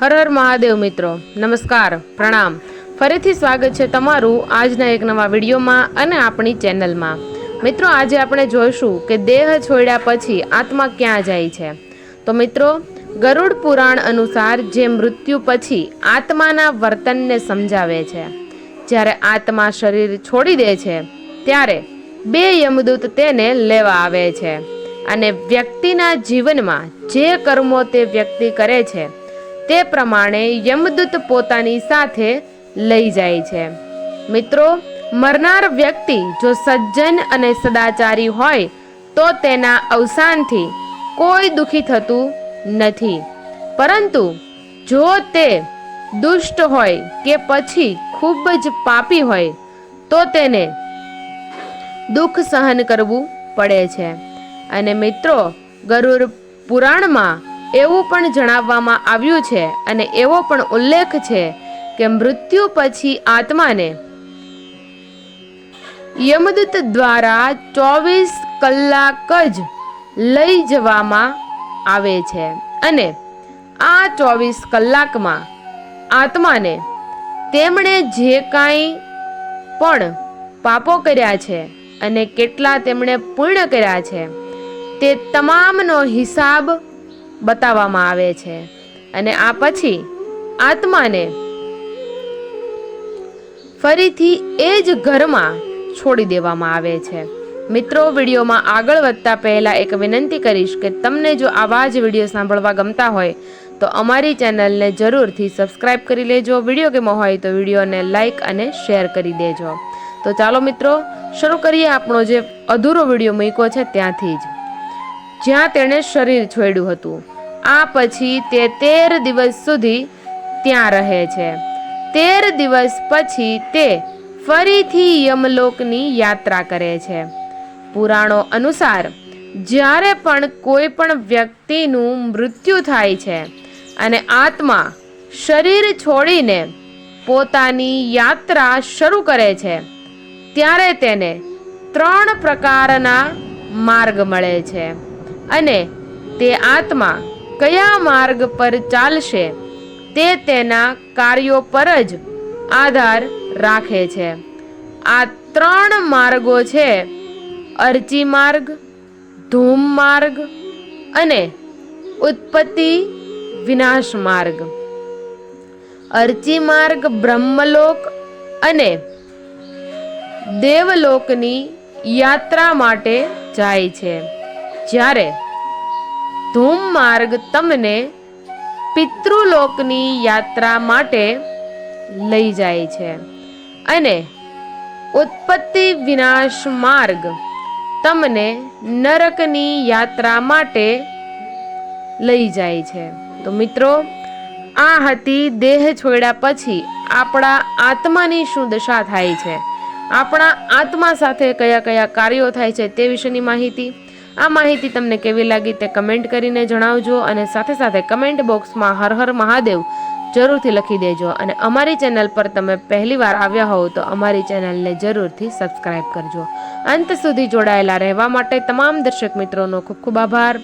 હર હર મહાદેવ મિત્રો. નમસ્કાર, પ્રણામ. ફરીથી સ્વાગત છે તમારું આજના એક નવા વિડીયોમાં અને આપણી ચેનલમાં. મિત્રો, આજે આપણે જોઈશું કે દેહ છોડ્યા પછી આત્મા ક્યાં જાય છે. તો મિત્રો, ગરુડ પુરાણ અનુસાર જે મૃત્યુ પછી આત્માના વર્તનને સમજાવે છે. જ્યારે આત્મા શરીર છોડી દે છે, ત્યારે બે યમદૂત તેને લેવા આવે છે. અને વ્યક્તિના જીવનમાં જે કર્મો તે વ્યક્તિ કરે છે તે પ્રમાણે યમદૂત પોતાની સાથે લઈ જાય છે. મિત્રો, મરનાર વ્યક્તિ જો સજ્જન અને સદાચારી હોય, તો તેના અવસાનથી કોઈ દુઃખી થતું નથી. પરંતુ જો તે દુષ્ટ હોય કે પછી ખૂબ જ પાપી હોય, તો તેને દુઃખ સહન કરવું પડે છે. અને મિત્રો, ગરુડ પુરાણમાં એવું પણ જણાવવામાં આવ્યું છે અને એવો પણ ઉલ્લેખ છે કે મૃત્યુ પછી આત્માને યમદૂત દ્વારા ચોવીસ કલાક જ લઈ જવામાં આવે છે અને આ ચોવીસ કલાકમાં આત્માને તેમણે જે કાંઈ પણ પાપો કર્યા છે અને કેટલા તેમણે પૂર્ણ કર્યા છે તે તમામનો હિસાબ બતાવવામાં આવે છે. અને આ પછી આત્માને ફરીથી એ જ ઘરમાં છોડી દેવામાં આવે છે. મિત્રો, વિડીયોમાં આગળ વધતા પહેલાં એક વિનંતી કરીશ કે તમને જો આવા જ વીડિયો સાંભળવા ગમતા હોય, તો અમારી ચેનલને જરૂરથી સબસ્ક્રાઇબ કરી લેજો. વીડિયો કેમો હોય તો વિડીયોને લાઇક અને શેર કરી દેજો. તો ચાલો મિત્રો, શરૂ કરીએ આપણો જે અધૂરો વીડિયો મૂક્યો છે ત્યાંથી જ. જ્યાં તેણે શરીર છોડ્યું હતું. આ પછી તે તેર દિવસ સુધી ત્યાં રહે છે. તેર દિવસ પછી તે ફરીથી યમલોકની યાત્રા કરે છે. પુરાણો અનુસાર, જ્યારે પણ કોઈ પણ વ્યક્તિનું મૃત્યુ થાય છે અને આત્મા શરીર છોડીને પોતાની યાત્રા શરૂ કરે છે, ત્યારે તેને ત્રણ પ્રકારના માર્ગ મળે છે. અને તે આત્મા કયા માર્ગ પર ચાલશે તે તેના કાર્યો પર જ આધાર રાખે છે. આ ત્રણ માર્ગો છે અરચી માર્ગ, ધૂમ માર્ગ અને ઉત્પત્તિ વિનાશ માર્ગ. અરચી માર્ગ બ્રહ્મલોક અને દેવલોકની યાત્રા માટે જાય છે. જ્યારે ધૂમ માર્ગ તમને પિતૃલોકની યાત્રા માટે લઈ જાય છે અને ઉત્પત્તિ વિનાશ માર્ગ તમને નરકની યાત્રા માટે લઈ જાય છે. તો મિત્રો, આ હતી દેહ છોડ્યા પછી આપણા આત્માની શું દશા થાય છે? આપણા આત્મા સાથે કયા કયા કાર્યો થાય છે તે વિશેની માહિતી આ માહિતી તમને કેવી લાગી તે કમેન્ટ કરીને જણાવજો અને સાથે સાથે કમેન્ટ બોક્સમાં હર હર મહાદેવ જરૂરથી લખી દેજો. અને અમારી ચેનલ પર તમે પહેલી વાર આવ્યા હોવ તો અમારી ચેનલને જરૂરથી સબસ્ક્રાઇબ કરજો. અંત સુધી જોડાયેલા રહેવા માટે તમામ દર્શક મિત્રોનો ખૂબ ખૂબ આભાર.